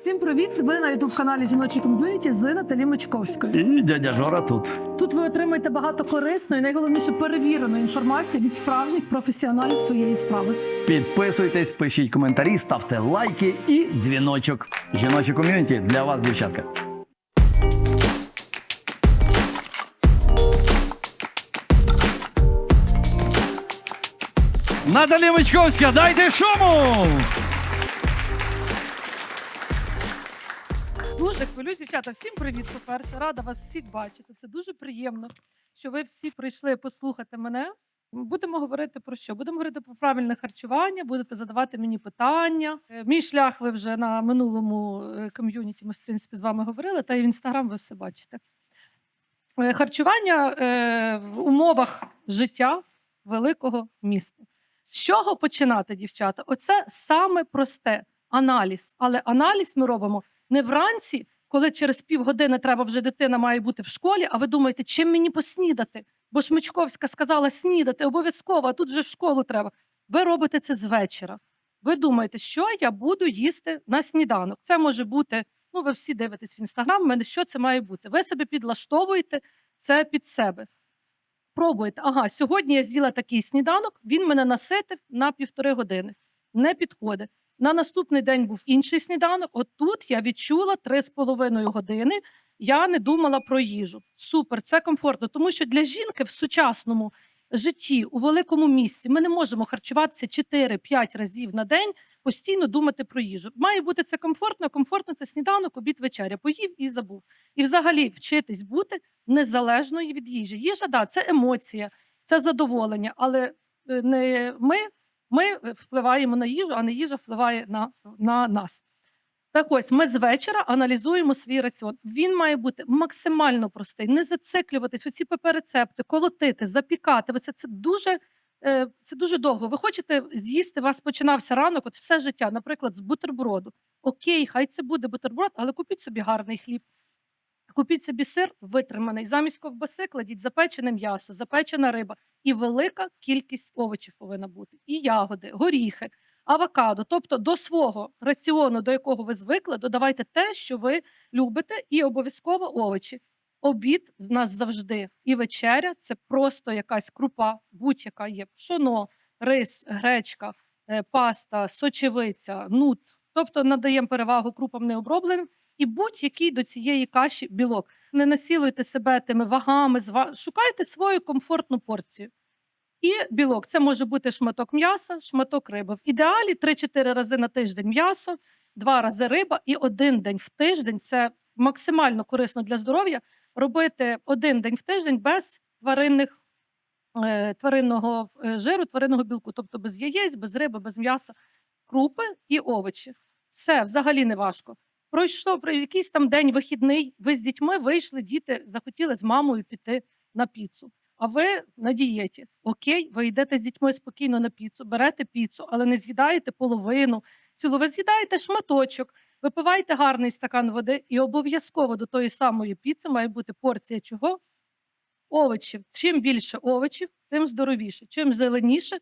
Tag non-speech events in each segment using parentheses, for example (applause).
Всім привіт! Ви на ютуб каналі Жіночий ком'юніті з Наталі Мачковською. І дядя Жора тут. Тут ви отримаєте багато корисної, найголовніше перевіреної інформації від справжніх професіоналів своєї справи. Підписуйтесь, пишіть коментарі, ставте лайки і дзвіночок. Жіноче ком'юніті для вас, дівчатка. Наталі Мичковська, дайте шуму! Дуже хвилююсь, дівчата. Всім привіт, по-перше. Рада вас всіх бачити. Це дуже приємно, що ви всі прийшли послухати мене. Будемо говорити про що? Будемо говорити про правильне харчування, будете задавати мені питання. Е, Мій шлях ви вже на минулому е, ком'юніті. Ми в принципі з вами говорили, та і в інстаграм ви все бачите. Е, Харчування в умовах життя великого міста. З чого починати, дівчата? Оце саме просте аналіз. Але аналіз ми робимо не вранці, коли через півгодини треба вже дитина має бути в школі, а ви думаєте, чим мені поснідати? Бо ж Мичковська сказала снідати обов'язково, а тут вже в школу треба. Ви робите це з вечора. Ви думаєте, що я буду їсти на сніданок? Це може бути, ну ви всі дивитесь в інстаграм, в мене що це має бути. Ви себе підлаштовуєте це під себе. Пробуєте, ага, сьогодні я з'їла такий сніданок, він мене наситив на півтори години. Не підходить. На наступний день був інший сніданок. От тут я відчула три з половиною години. Я не думала про їжу. Супер, це комфортно. Тому що для жінки в сучасному житті у великому місці ми не можемо харчуватися 4-5 разів на день, постійно думати про їжу. Має бути це комфортно. Комфортно це сніданок, обід, вечеря. Поїв і забув. І взагалі вчитись бути незалежною від їжі. Їжа, да, це емоція, це задоволення, але е, не ми ми впливаємо на їжу, а не їжа впливає на, на нас. Так ось ми з вечора аналізуємо свій раціон. Він має бути максимально простий, не зациклюватись, оці ПП-рецепти, колотити, запікати. Оце це дуже, е, це дуже довго. Ви хочете з'їсти, у вас починався ранок, от все життя, наприклад, з бутерброду. Окей, хай це буде бутерброд, але купіть собі гарний хліб. Купіть собі сир витриманий. Замість ковбаси кладіть запечене м'ясо, запечена риба і велика кількість овочів повинна бути. І ягоди, горіхи, авокадо. Тобто до свого раціону, до якого ви звикли, додавайте те, що ви любите, і обов'язково овочі. Обід в нас завжди і вечеря це просто якась крупа, будь-яка є пшоно, рис, гречка, е, паста, сочевиця, нут. Тобто надаємо перевагу крупам необробленим і будь-який до цієї каші білок. Не насілуйте себе тими вагами, зва- шукайте свою комфортну порцію. І білок це може бути шматок м'яса, шматок риби. В ідеалі 3-4 рази на тиждень м'ясо, 2 рази риба і один день в тиждень це максимально корисно для здоров'я. Робити один день в тиждень без тваринних, е, тваринного е, жиру, тваринного білку, тобто без яєць, без риби, без м'яса, крупи і овочі. Все взагалі не важко. Пройшло про якийсь там день вихідний. Ви з дітьми вийшли, діти захотіли з мамою піти на піцу. А ви на дієті. Окей, ви йдете з дітьми спокійно на піцу, берете піцу, але не з'їдаєте половину. Цілу ви з'їдаєте шматочок, випиваєте гарний стакан води, і обов'язково до тої самої піци має бути порція чого? Овочів. Чим більше овочів, тим здоровіше. Чим зеленіше,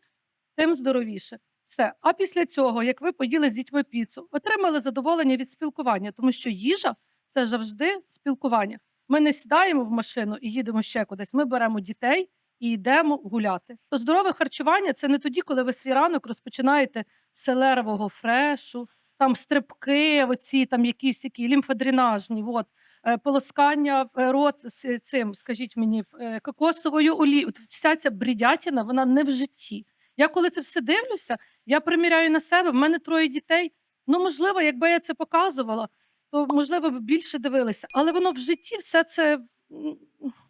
тим здоровіше. Все. А після цього, як ви поїли з дітьми піцу, отримали задоволення від спілкування, тому що їжа це завжди спілкування. Ми не сідаємо в машину і їдемо ще кудись. Ми беремо дітей і йдемо гуляти. То здорове харчування це не тоді, коли ви свій ранок розпочинаєте селерового фрешу, там стрибки, оці там якісь які лімфодренажні, от, е, полоскання е, рот з цим, скажіть мені, е, кокосовою олією. Вся ця бредятина, вона не в житті. Я коли це все дивлюся, я приміряю на себе. В мене троє дітей. Ну, можливо, якби я це показувала, то можливо б більше дивилися. Але воно в житті все це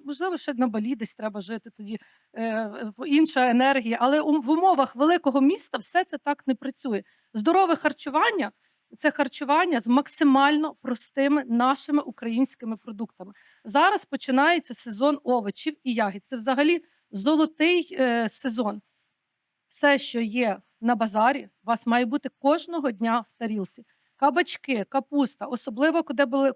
можливо ще на балі десь треба жити тоді. е, Інша енергія. Але в умовах великого міста все це так не працює. Здорове харчування це харчування з максимально простими нашими українськими продуктами. Зараз починається сезон овочів і ягід. Це взагалі золотий е, сезон все, що є на базарі, у вас має бути кожного дня в тарілці. Кабачки, капуста, особливо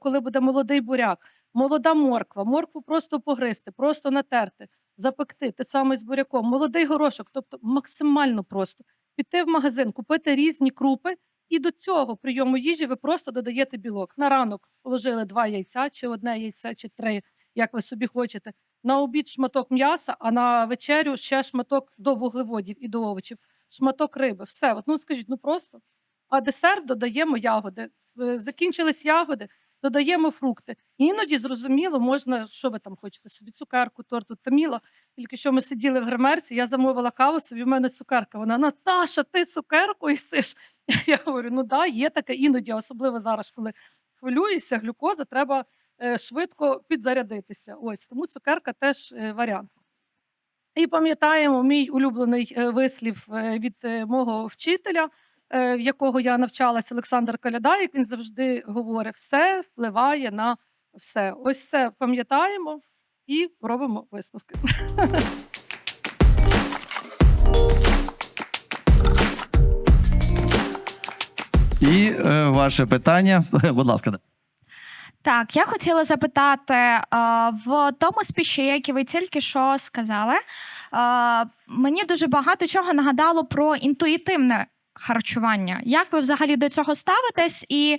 коли, буде молодий буряк, молода морква, моркву просто погризти, просто натерти, запекти, те саме з буряком, молодий горошок, тобто максимально просто піти в магазин, купити різні крупи І до цього прийому їжі ви просто додаєте білок. На ранок положили два яйця, чи одне яйце, чи три, як ви собі хочете. На обід шматок м'яса, а на вечерю ще шматок до вуглеводів і до овочів, шматок риби. Все, от, ну скажіть, ну просто. А десерт додаємо ягоди. Е, Закінчились ягоди, додаємо фрукти. Іноді зрозуміло, можна, що ви там хочете собі, цукерку, торту таміло. Тільки що ми сиділи в гримерці, я замовила каву, собі в мене цукерка. Вона Наташа, ти цукерку їсиш? (laughs) Я говорю, ну да, є таке іноді, особливо зараз, коли хвилююся, глюкоза, треба швидко підзарядитися. Ось тому цукерка теж е, варіант. І пам'ятаємо мій улюблений е, вислів е, від е, мого вчителя, е, в якого я навчалася, Олександр Каляда, як він завжди говорить: все впливає на все. Ось це пам'ятаємо і робимо висновки. І е, ваше питання, будь ласка. Так, я хотіла запитати в тому спічі, який ви тільки що сказали, мені дуже багато чого нагадало про інтуїтивне харчування. Як ви взагалі до цього ставитесь, і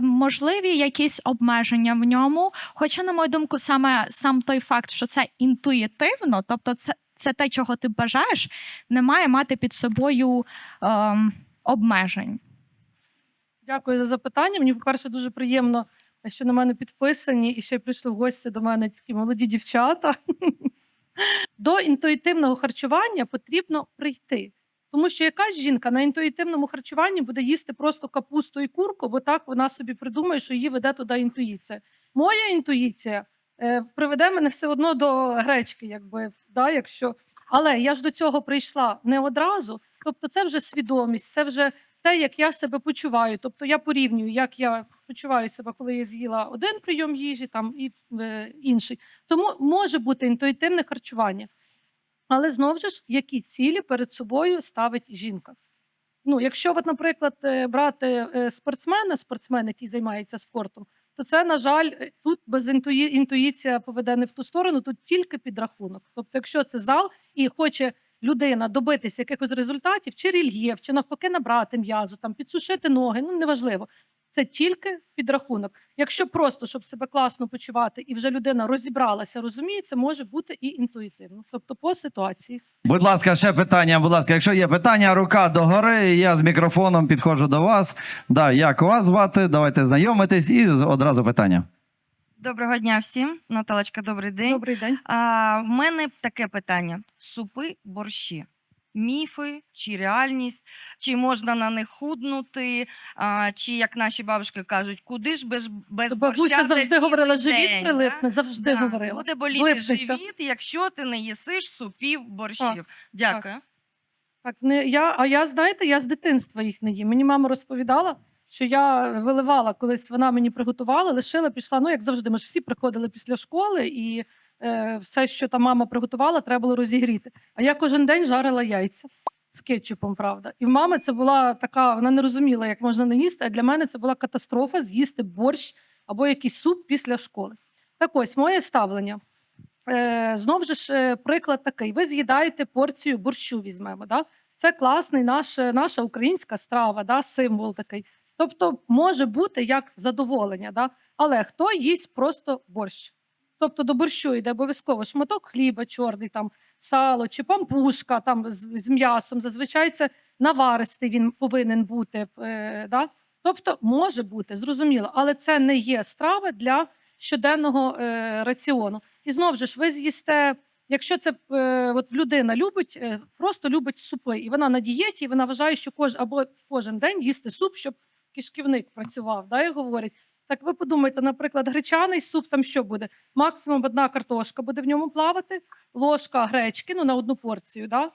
можливі якісь обмеження в ньому? Хоча, на мою думку, саме сам той факт, що це інтуїтивно, тобто це, це те, чого ти бажаєш, не має мати під собою обмежень. Дякую за запитання. Мені, по-перше, дуже приємно, що на мене підписані і ще прийшли в гості до мене такі молоді дівчата. (laughs) До інтуїтивного харчування потрібно прийти. Тому що якась жінка на інтуїтивному харчуванні буде їсти просто капусту і курку, бо так вона собі придумає, що її веде туди інтуїція. Моя інтуїція е, приведе мене все одно до гречки, якби да, якщо. Але я ж до цього прийшла не одразу. Тобто, це вже свідомість, це вже те, як я себе почуваю. Тобто я порівнюю, як я почуваю себе, коли я з'їла один прийом їжі, там і е, інший. Тому може бути інтуїтивне харчування. Але знову ж, які цілі перед собою ставить жінка. Ну, якщо, от, наприклад, е, брати е, спортсмена, спортсмен, який займається спортом, то це, на жаль, е, тут без інтуї... інтуїція поведе не в ту сторону, тут тільки підрахунок. Тобто, якщо це зал і хоче людина добитися якихось результатів, чи рельєф, чи навпаки набрати м'язу, там підсушити ноги, ну неважливо. Це тільки підрахунок. Якщо просто щоб себе класно почувати, і вже людина розібралася, розуміє, це може бути і інтуїтивно, тобто по ситуації. Будь ласка, ще питання. Будь ласка, якщо є питання, рука догори, я з мікрофоном підходжу до вас. Да, як вас звати? Давайте знайомитись і одразу питання. Доброго дня всім. Наталочка, добрий день. Добрий день. А, в мене таке питання: супи, борщі. Міфи чи реальність, чи можна на них худнути, а, чи як наші бабушки кажуть, куди ж без, без Бабуся за завжди говорила, живіт прилипне, да? завжди Да. говорила. Буде боліти Злипнеться. живіт, якщо ти не їсиш супів, борщів. Дякую. Так, не я, а я знаєте, я з дитинства їх не їм. Мені мама розповідала, що я виливала колись. Вона мені приготувала, лишила, пішла. Ну як завжди, ми ж всі приходили після школи, і все, що там мама приготувала, треба було розігріти. А я кожен день жарила яйця з кетчупом, правда. І в мами це була така, вона не розуміла, як можна не їсти. А для мене це була катастрофа з'їсти борщ або якийсь суп після школи. Так ось моє ставлення. Е, знову ж е, приклад такий: ви з'їдаєте порцію борщу, візьмемо. Да? Це класний наш, наша українська страва, да? символ такий. Тобто може бути як задоволення, да? але хто їсть просто борщ? Тобто до борщу йде обов'язково шматок хліба, чорний, там, сало чи пампушка там, з, з м'ясом. Зазвичай це наваристий він повинен бути. Е, да? Тобто може бути, зрозуміло, але це не є страва для щоденного е, раціону. І знову ж ви з'їсте, якщо це е, от людина любить, е, просто любить супи, і вона на дієті, і вона вважає, що кож, або кожен день їсти суп, щоб кишківник працював, да, як говорять. Так ви подумайте, наприклад, гречаний суп там що буде? Максимум одна картошка буде в ньому плавати, ложка гречки, ну на одну порцію, да?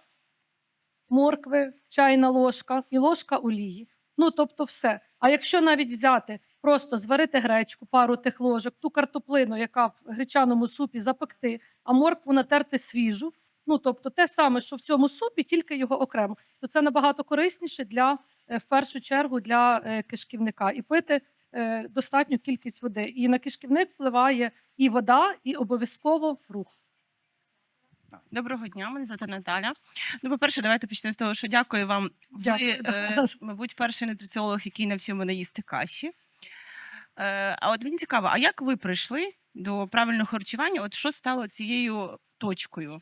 моркви, чайна ложка і ложка олії. Ну, тобто, все. А якщо навіть взяти, просто зварити гречку, пару тих ложок, ту картоплину, яка в гречаному супі запекти, а моркву натерти свіжу. Ну, тобто, те саме, що в цьому супі, тільки його окремо. То це набагато корисніше для е, в першу чергу для е, кишківника і пити достатню кількість води. І на кишківник впливає і вода, і обов'язково рух. Доброго дня, мене звати Наталя. Ну, по-перше, давайте почнемо з того, що дякую вам. Ви, е, мабуть, перший нутриціолог, який навчив мене їсти каші. Е, а от мені цікаво, а як ви прийшли до правильного харчування? От що стало цією точкою?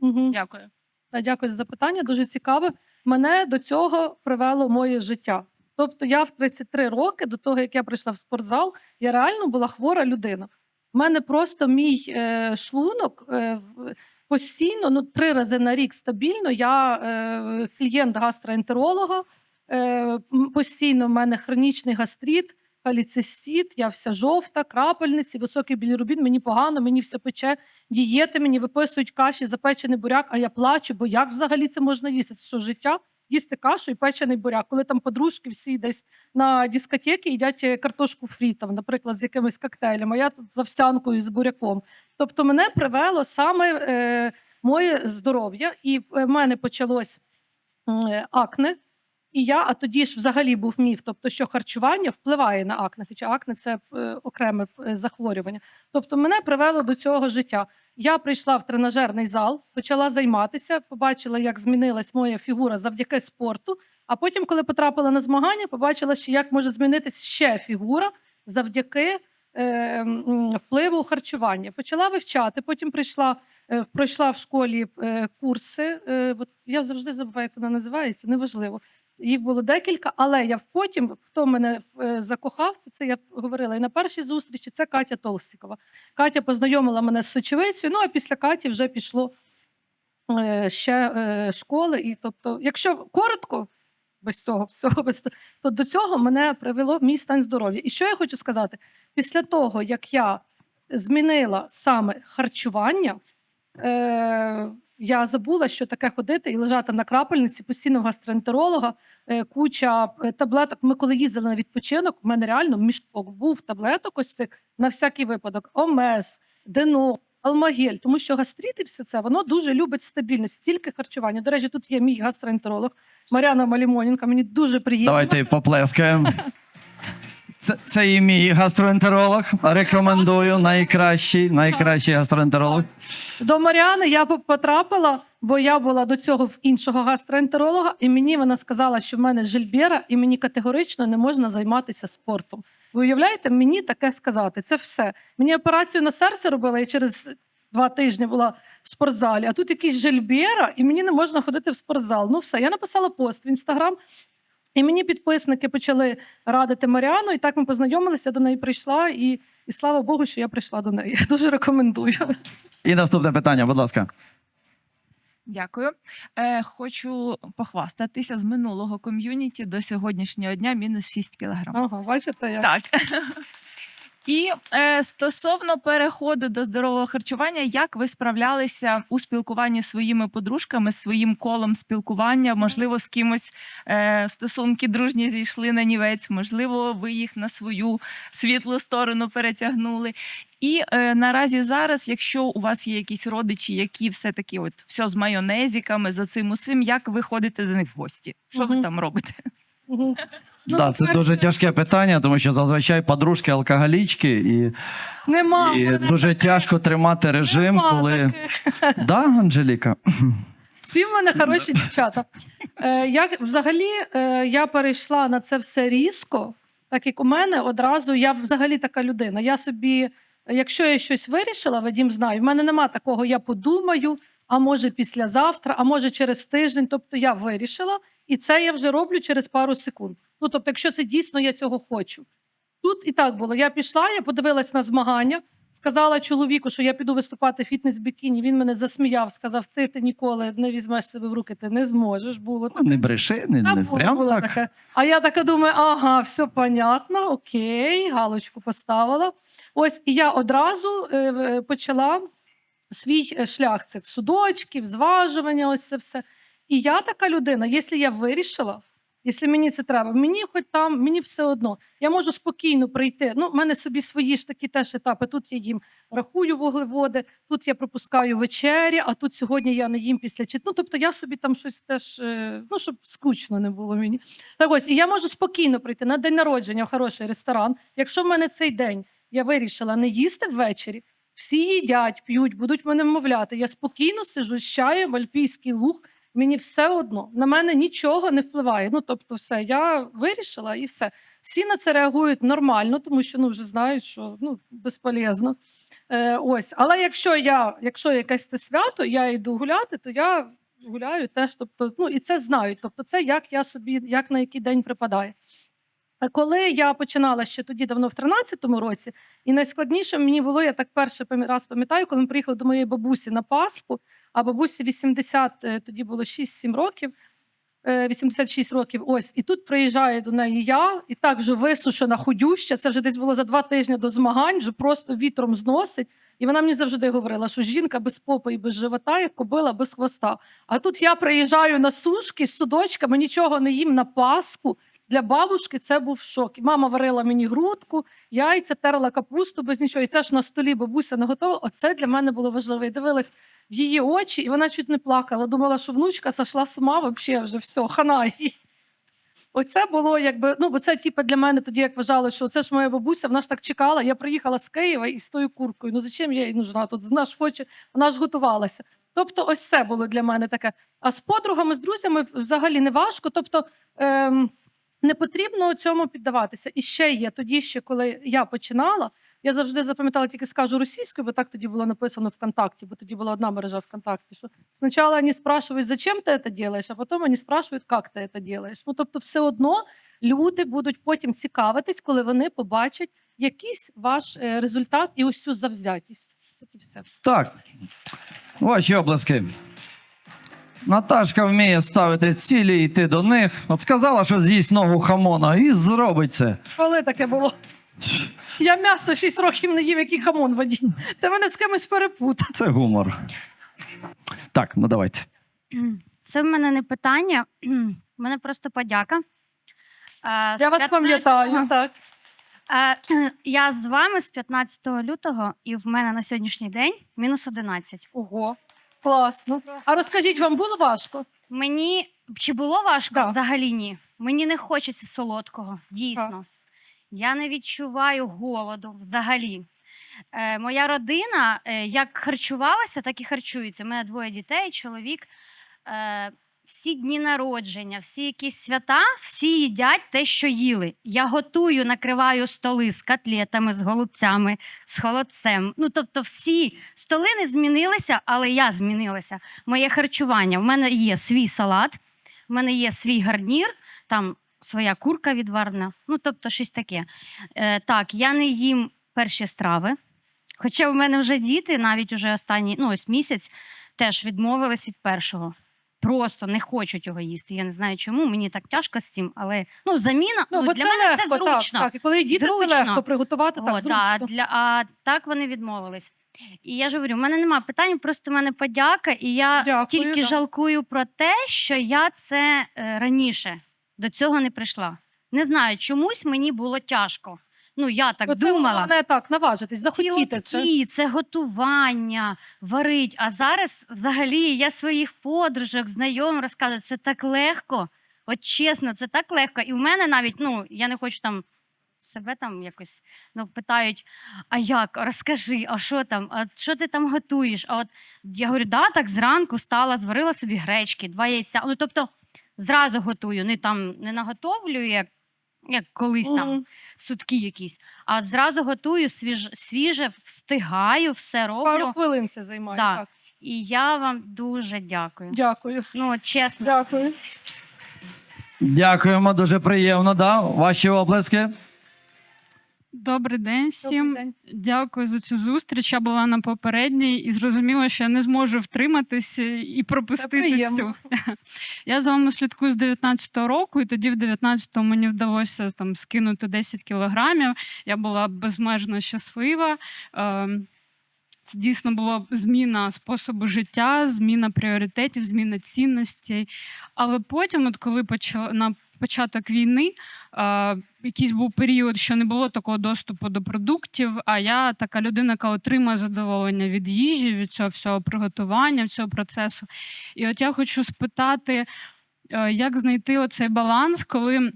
Мгм. Дякую. Та, Дякую за запитання. Дуже цікаве. Мене до цього привело моє життя. Тобто, я в 33 роки, до того як я прийшла в спортзал, я реально була хвора людина. У мене просто мій е, шлунок е, постійно, ну три рази на рік стабільно. Я е, клієнт гастроентеролога. Е, постійно в мене хронічний гастрит, халіцистит, я вся жовта, крапельниці, високий білірубін, мені погано, мені все пече дієти мені виписують каші, запечений буряк, а я плачу, бо як взагалі це можна їсти? Це що життя? Їсти кашу і печений буряк, коли там подружки всі десь на дискотеки їдять е, картошку фрі, там, наприклад, з якимись коктейлями, я тут з овсянкою з буряком. Тобто мене привело саме е, моє здоров'я, і в мене почалось е, акне. І я, а тоді ж взагалі був міф, тобто, що харчування впливає на акне, хоча акне це е, окреме е, захворювання. Тобто, мене привело до цього життя. Я прийшла в тренажерний зал, почала займатися, побачила, як змінилась моя фігура завдяки спорту. А потім, коли потрапила на змагання, побачила, що як може змінитись ще фігура завдяки е, впливу харчування. Почала вивчати. Потім прийшла, е, пройшла в школі курси. От я завжди забуваю, як вона називається, неважливо. Їх було декілька, але я потім, хто мене е, закохав, це, це я говорила і на першій зустрічі, це Катя Толстікова. Катя познайомила мене з сочевицею, ну а після Каті вже пішло е, ще е, школи. І тобто, якщо коротко, без цього всього, без, то- то до цього мене привело мій стан здоров'я. І що я хочу сказати? Після того, як я змінила саме харчування, е, я забула, що таке ходити і лежати на крапельниці постійно гастроентеролога, е, куча е, таблеток. Ми коли їздили на відпочинок, у мене реально мішок був таблеток ось цих на всякий випадок: омес, дено, алмагель, тому що гастрит і все це воно дуже любить стабільність, тільки харчування. До речі, тут є мій гастроентеролог Мар'яна Малімоненка. Мені дуже приємно. Давайте поплескаємо. (laughs) Це, це і мій гастроентеролог. Рекомендую. Найкращий, найкращий гастроентеролог. До Маріани я потрапила, бо я була до цього в іншого гастроентеролога, і мені вона сказала, що в мене жильбера, і мені категорично не можна займатися спортом. Ви уявляєте, мені таке сказати? Це все. Мені операцію на серце робили, я через два тижні була в спортзалі, а тут якийсь жильбера, і мені не можна ходити в спортзал. Ну все, я написала пост в інстаграм. І мені підписники почали радити Маріану, і так ми познайомилися, я до неї прийшла, і, і слава Богу, що я прийшла до неї. Дуже рекомендую. І наступне питання, будь ласка. Дякую. Е, хочу похвастатися з минулого ком'юніті до сьогоднішнього дня мінус 6 кілограм. Ага, бачите, як Так. І е, стосовно переходу до здорового харчування, як ви справлялися у спілкуванні з своїми подружками, з своїм колом спілкування? Можливо, з кимось е, стосунки дружні зійшли на нівець, можливо, ви їх на свою світлу сторону перетягнули. І е, наразі зараз, якщо у вас є якісь родичі, які все-таки от все з майонезиками, з оцим усім, як ви ходите до них в гості? Що ви там робите? Мгм. Ну, да, це дуже тяжке питання, тому що зазвичай подружки алкоголічки, і, Нема. і мене дуже тяжко тримати режим, нема коли. таких. Да, Анжеліка? Всі в мене хороші дівчата. Е, як взагалі е, я перейшла на це все різко, так як у мене одразу я взагалі така людина. Я собі, якщо я щось вирішила, Вадім знає, в мене нема такого, я подумаю, а може післязавтра, а може через тиждень. Тобто я вирішила, і це я вже роблю через пару секунд. Ну тобто, якщо це дійсно я цього хочу. Тут і так було. Я пішла, я подивилась на змагання, сказала чоловіку, що я піду виступати в фітнес-бікіні. Він мене засміяв, сказав: ти, ти ніколи не візьмеш себе в руки, ти не зможеш. Було Ну, Не бреши, не, Та не було, прям було так. таке. А я така думаю, ага, все понятно, окей, галочку поставила. Ось і я одразу е, е, почала свій е, шлях цих судочків, зважування, ось це все. І я така людина, якщо я вирішила, якщо мені це треба, мені хоч там, мені все одно. Я можу спокійно прийти. Ну, в мене собі свої ж такі теж етапи. Тут я їм рахую вуглеводи, тут я пропускаю вечері, а тут сьогодні я не їм після чит. Ну, тобто я собі там щось теж, е, ну, щоб скучно не було мені. Так ось, і я можу спокійно прийти на день народження в хороший ресторан. Якщо в мене цей день я вирішила не їсти ввечері, всі їдять, п'ють, будуть мене вмовляти. Я спокійно сижу з чаєм, альпійський луг. Мені все одно на мене нічого не впливає. Ну тобто, все, я вирішила і все. Всі на це реагують нормально, тому що ну вже знають, що ну безполезно. Е, ось, але якщо я, якщо якесь це свято, я йду гуляти, то я гуляю теж. Тобто, ну і це знають. Тобто, це як я собі, як на який день припадає. Коли я починала ще тоді, давно в 13-му році, і найскладніше мені було, я так перший раз пам'ятаю, коли ми приїхали до моєї бабусі на Пасху, а бабусі 80, е, тоді було 6-7 років, е, 86 років. Ось, і тут приїжджаю до неї я, і так вже висушена, худюща. Це вже десь було за два тижні до змагань, вже просто вітром зносить. І вона мені завжди говорила, що жінка без попи і без живота, як кобила без хвоста. А тут я приїжджаю на сушки з судочками, нічого не їм на Пасху. Для бабушки це був шок. Мама варила мені грудку, яйця, терла капусту без нічого. І це ж на столі бабуся не готова. Оце для мене було важливо. Я дивилась в її очі, і вона чуть не плакала. Думала, що внучка сошла з ума, взагалі вже все, хана їй. Оце було якби, ну бо це типу, для мене тоді як вважали, що це ж моя бабуся, вона ж так чекала. Я приїхала з Києва і з тою куркою. Ну зачем я їй нужна? Тут вона ж хоче, вона ж готувалася. Тобто, ось це було для мене таке. А з подругами, з друзями взагалі не важко. Тобто ем, не потрібно цьому піддаватися. І ще є тоді, ще коли я починала. Я завжди запам'ятала, тільки скажу російською, бо так тоді було написано ВКонтакті, бо тоді була одна мережа ВКонтакті. Що спочатку вони спрашують, зачем ти це робиш, а потім вони спрашують, як ти це робиш. Ну тобто, все одно люди будуть потім цікавитись, коли вони побачать якийсь ваш е, результат і ось цю завзятість. От і все. Так, ваші обласки. Наташка вміє ставити цілі і йти до них. От сказала, що з'їсть ногу хамона, і зробить це. Коли таке було? Я м'ясо 6 років не їв, який хамон водій. Ти мене з кимось перепутав. Це гумор. Так, ну давайте. Це в мене не питання, в мене просто подяка. Е, з Я вас 15 пам'ятаю. Так. Е, (clears throat) Я з вами з 15 лютого, і в мене на сьогоднішній день мінус 11. Ого, класно. А розкажіть, вам було важко? Мені чи було важко? Да. Взагалі ні. Мені не хочеться солодкого, дійсно. Я не відчуваю голоду взагалі. Е, моя родина е, як харчувалася, так і харчується. У мене двоє дітей, чоловік. Е, всі дні народження, всі якісь свята, всі їдять те, що їли. Я готую, накриваю столи з котлетами, з голубцями, з холодцем. Ну, тобто, всі столи не змінилися, але я змінилася. Моє харчування. У мене є свій салат, в мене є свій гарнір, там своя курка відварна. Ну, тобто, щось таке. Е, так, я не їм перші страви. Хоча в мене вже діти, навіть уже останній, ну ось місяць, теж відмовились від першого. Просто не хочуть його їсти. Я не знаю чому. Мені так тяжко з цим, але ну заміна ну, бо для мене легко, це зручно. Так, так. І коли діти, Зручно. це легко приготувати, так, зручно. да, для, а так вони відмовились. І я ж говорю, в мене немає питань, просто в мене подяка, і я Дякую, тільки да. жалкую про те, що я це е, раніше до цього не прийшла. Не знаю, чомусь мені було тяжко. Ну, я так Бо це думала. головне так, наважитись, захотіти це. Цілоткі, це готування, варить. А зараз взагалі я своїх подружок, знайомих розказую, це так легко. От чесно, це так легко. І в мене навіть, ну, я не хочу там себе там якось ну, питають: а як? Розкажи, а що там? А що ти там готуєш? А от я говорю, да, так зранку встала, зварила собі гречки, два яйця. Ну, тобто зразу готую, не там не наготовлюю, як, як колись там Мгм. сутки якісь. А от зразу готую свіж, свіже, встигаю, все роблю. Пару хвилин це займає. Да. Так. І я вам дуже дякую. Дякую. Ну, от чесно. Дякую. Дякуємо, дуже приємно. Да? Ваші облески. Добрий день всім. Добрий день. Дякую за цю зустріч. Я була на попередній і зрозуміла, що я не зможу втриматись і пропустити цю. Я за вами слідкую з 19-го року, і тоді в 19-му мені вдалося там скинути 10 кілограмів. Я була безмежно щаслива. Ем, Це дійсно була зміна способу життя, зміна пріоритетів, зміна цінностей. Але потім, от коли почала на початок війни, е, якийсь був період, що не було такого доступу до продуктів. А я така людина, яка отримує задоволення від їжі, від цього всього приготування, від цього процесу. І от я хочу спитати, е, як знайти оцей баланс, коли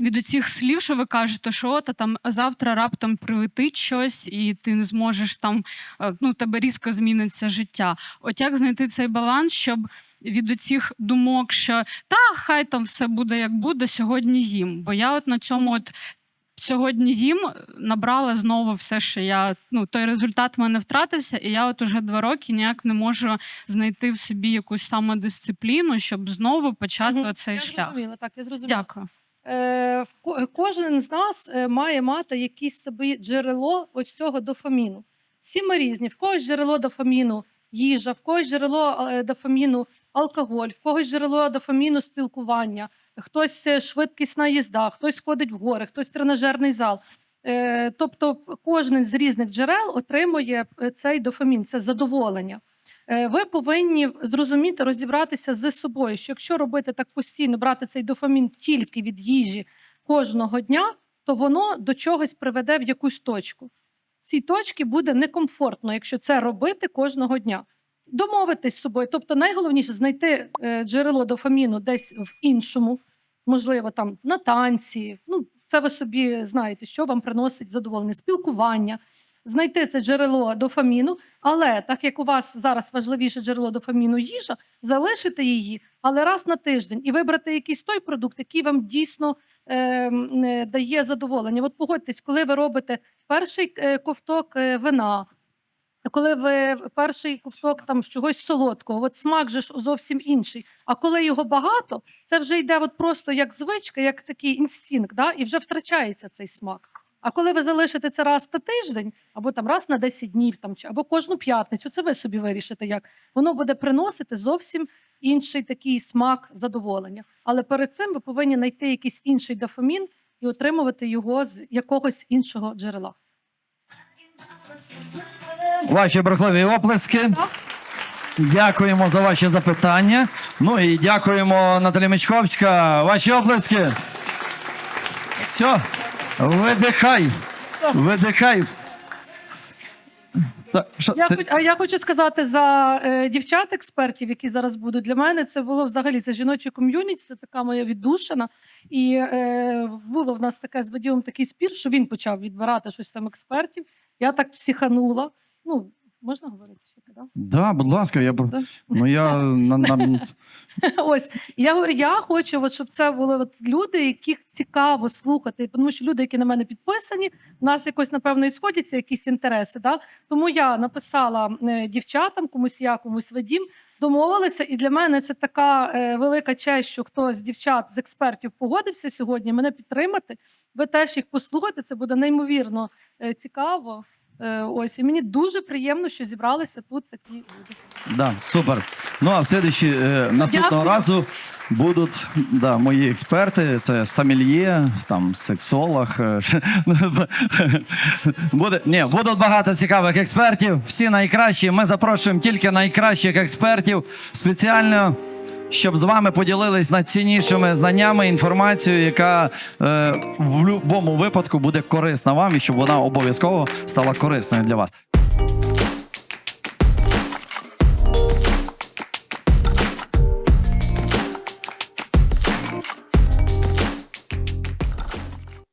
від оцих слів, що ви кажете, що от, а там завтра раптом прилетить щось, і ти не зможеш там, е, ну, тебе різко зміниться життя. От як знайти цей баланс, щоб від оцих думок, що та хай там все буде як буде, сьогодні їм. Бо я от на цьому от сьогодні їм набрала знову все, що я ну той результат в мене втратився, і я от уже два роки ніяк не можу знайти в собі якусь самодисципліну, щоб знову почати Мгм. оцей я шлях. зрозуміла, так, я зрозуміла. Дякую. Е, кожен з нас е, має мати якесь собі джерело ось цього дофаміну. Всі ми різні. В когось джерело дофаміну їжа, в когось джерело е, дофаміну алкоголь, в когось джерело дофаміну спілкування, хтось швидкісна їзда, хтось ходить в гори, хтось тренажерний зал. Тобто кожен з різних джерел отримує цей дофамін, це задоволення. Е, Ви повинні зрозуміти, розібратися з собою, що якщо робити так постійно, брати цей дофамін тільки від їжі кожного дня, то воно до чогось приведе в якусь точку. Цій точці буде некомфортно, якщо це робити кожного дня. Домовитись з собою. Тобто, найголовніше знайти е, джерело дофаміну десь в іншому, можливо, там на танці. Ну, це ви собі знаєте, що вам приносить задоволення, спілкування, знайти це джерело дофаміну, але так як у вас зараз важливіше джерело дофаміну їжа, залишити її, але раз на тиждень і вибрати якийсь той продукт, який вам дійсно е, е, дає задоволення. От погодьтесь, коли ви робите перший е, ковток е, вина, коли ви перший ковток там чогось солодкого, от смак же ж зовсім інший. А коли його багато, це вже йде от просто як звичка, як такий інстинкт, да? і вже втрачається цей смак. А коли ви залишите це раз на тиждень, або там раз на 10 днів, там, або кожну п'ятницю, це ви собі вирішите, як воно буде приносити зовсім інший такий смак задоволення. Але перед цим ви повинні знайти якийсь інший дофамін і отримувати його з якогось іншого джерела. Ваші бурхливі оплески. Дякуємо за ваші запитання. Ну і дякуємо, Наталі Мечковська. Ваші оплески. Все, видихай. Видихай. Так, що, Я ти- хоч, а я хочу сказати за е, дівчат-експертів, які зараз будуть для мене. Це було взагалі це жіноче ком'юніті, це така моя віддушина. І е, було в нас таке з Вадімом такий спір, що він почав відбирати щось там експертів. Я так психанула. Ну, можна говорити ще, да? Да, будь ласка, я Да. ну я на, на, (laughs) Ось я говорю, я хочу, от, щоб це були от люди, яких цікаво слухати, тому що люди, які на мене підписані, в нас якось напевно і сходяться якісь інтереси. Да? Тому я написала е, дівчатам, комусь я, комусь Вадім, домовилися, і для мене це така е, велика честь, що хтось з дівчат з експертів погодився сьогодні мене підтримати. Ви теж їх послухайте. Це буде неймовірно е, цікаво. Е, ось і мені дуже приємно, що зібралися тут такі люди. Да, супер. Ну а в следующий, е, наступного Дякую. разу будуть да, мої експерти. Це сомельє, там сексолог. е, (laughs) Буде, ні, будуть багато цікавих експертів. Всі найкращі. Ми запрошуємо тільки найкращих експертів спеціально. Щоб з вами поділились найціннішими знаннями, інформацією, яка е, в будь-якому випадку буде корисна вам, і щоб вона обов'язково стала корисною для вас.